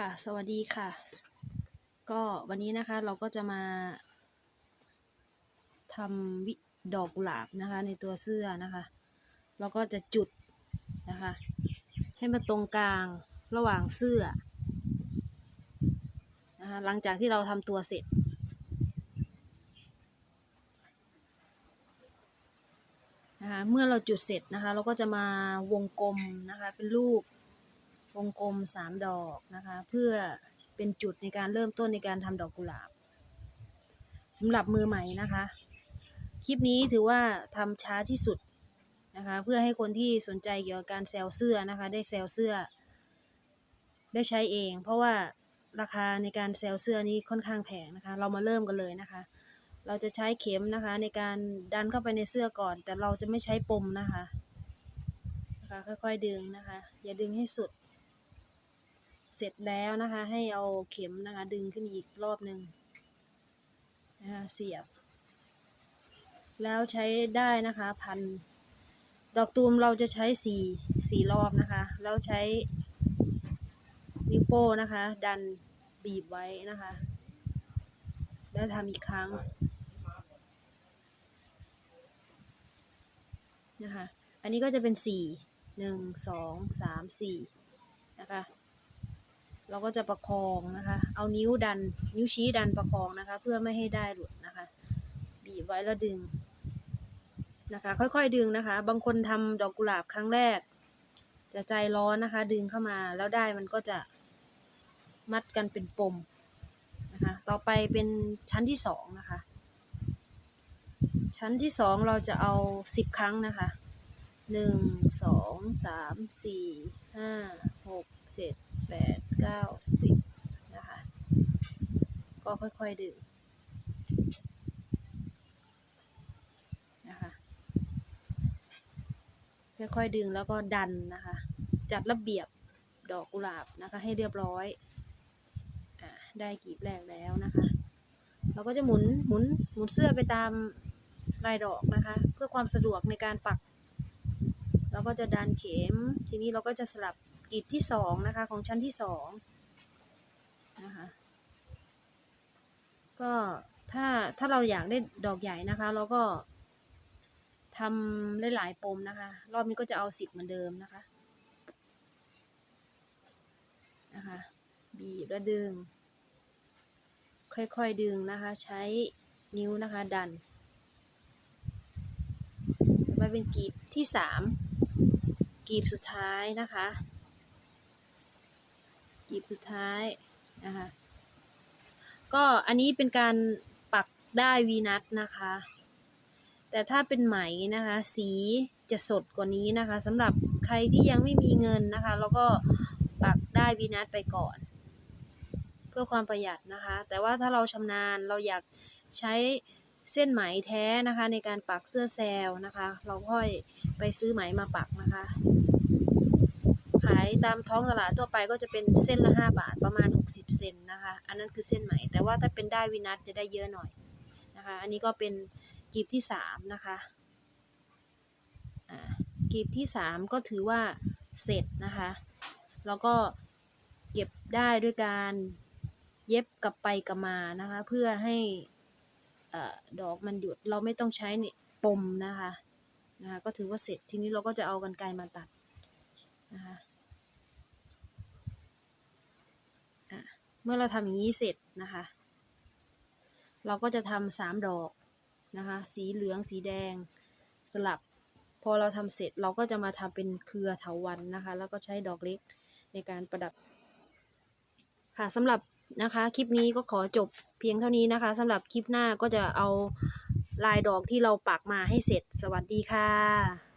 ค่ะ สวัสดีค่ะ ก็วันนี้นะคะเราก็จะมาทำวิดอกกุหลาบนะคะ ในตัวเสื้อนะคะ เราก็จะจุดนะคะ ให้มันตรงกลางระหว่างเสื้อนะคะหลังจากที่เราทำตัวเสร็จ นะคะ เมื่อเราจุดเสร็จนะคะ เราก็จะมาวงกลมนะคะ เป็นรูป วงกลมสามดอกนะคะ เพื่อเป็นจุดในการเริ่มต้นในการทำดอกกุหลาบสำหรับมือใหม่นะคะ คลิปนี้ถือว่าทำช้าที่สุดนะคะ เพื่อให้คนที่สนใจเกี่ยวกับการแซลเสื้อนะคะ ได้แซลเสื้อ ได้ใช้เอง เพราะว่าราคาในการแซลเสื้อนี้ค่อนข้างแพงนะคะ เรามาเริ่มกันเลยนะคะ เราจะใช้เข็มนะคะ ในการดันเข้าไปในเสื้อก่อน แต่เราจะไม่ใช้ปมนะคะนะคะค่อยๆดึงนะคะ อย่าดึงให้สุด เสร็จแล้วนะคะ ให้เอาเข็มนะคะ ดึงขึ้นอีกรอบหนึ่งนะคะเสียบ แล้วใช้ได้นะคะพันดอกตูมเราจะใช้สี่สี่รอบนะคะ แล้วใช้นิ้วโป้นะคะ ดันบีบไว้นะคะ แล้วทำอีกครั้งนะคะ อันนี้ก็จะเป็นสี่หนึ่งสองสามสี่นะคะ เราก็จะประคองนะคะ เอานิ้วดัน นิ้วชี้ดันประคองนะคะ เพื่อไม่ให้ได้หลุดนะคะ บีบไว้แล้วดึงนะคะ ค่อยๆดึงนะคะ บางคนทำดอกกุหลาบครั้งแรก จะใจร้อนนะคะ ดึงเข้ามาแล้วได้มันก็จะมัดกันเป็นปมนะคะ ต่อไปเป็นชั้นที่สองนะคะ ชั้นที่สองเราจะเอาสิบครั้งนะคะหนึ่งสองสามสี่ห้าหก เจ็ดแปดเก้าสิบนะคะ ก็ค่อยๆดึงนะคะค่อยๆ ดึงแล้วก็ดันนะคะ จัดระเบียบดอกกุหลาบนะคะ ให้เรียบร้อยอได้กีบแรกแล้วนะคะเราก็จะหมุนหมุนหมุนเสื้อไปตามลายดอกนะคะ เพื่อความสะดวกในการปัก เราก็จะดันเข็ม ทีนี้เราก็จะสลับ กลีบที่สองนะคะ ของชั้นที่สองนะคะก็ถ้าถ้าเราอยากได้ดอกใหญ่นะคะ เราก็ทำหลายๆปมนะคะ รอบนี้ก็จะเอาสิบเหมือนเดิมนะคะนะคะบีบแล้วดึง ค่อยๆดึงนะคะ ใช้นิ้วนะคะ ดันต่อไปเป็นกีบที่สามกีบสุดท้ายนะคะ กลีบสุดท้ายนะคะก็อันนี้เป็นการปักได้วีนัทนะคะ แต่ถ้าเป็นไหมนะคะ สีจะสดกว่านี้นะคะสำหรับใครที่ยังไม่มีเงินนะคะเราก็ปักได้วีนัทไปก่อน เพื่อความประหยัดนะคะ แต่ว่าถ้าเราชำนาญเราอยากใช้เส้นไหมแท้นะคะ ในการปักเสื้อแซลนะคะ เราค่อยไปซื้อไหมมาปักนะคะ ตามท้องตลาดทั่วไปก็จะเป็นเส้นละห้าบาทประมาณหกสิบเซนนะคะ อันนั้นคือเส้นไหม แต่ว่าถ้าเป็นได้วินัทจะได้เยอะหน่อยนะคะ อันนี้ก็เป็นกีบที่สามนะคะกีบที่สามก็ถือว่าเสร็จนะคะ แล้วก็เก็บได้ด้วยการเย็บกลับไปกลับมานะคะ เพื่อให้อดอกมันหยุดเราไม่ต้องใช้นี่ปมนะคะนะคะ ก็ถือว่าเสร็จทีนี้เราก็จะเอากันไกรมาตัดนะคะ เมื่อเราทำอย่างนี้เสร็จนะคะ เราก็จะทำสามดอกนะคะ สีเหลืองสีแดงสลับ พอเราทำเสร็จเราก็จะมาทำเป็นเครือเถาวันนะคะ แล้วก็ใช้ดอกเล็กในการประดับ ค่ะสำหรับนะคะ คลิปนี้ก็ขอจบเพียงเท่านี้นะคะสำหรับคลิปหน้าก็จะเอาลายดอกที่เราปักมาให้เสร็จ สวัสดีค่ะ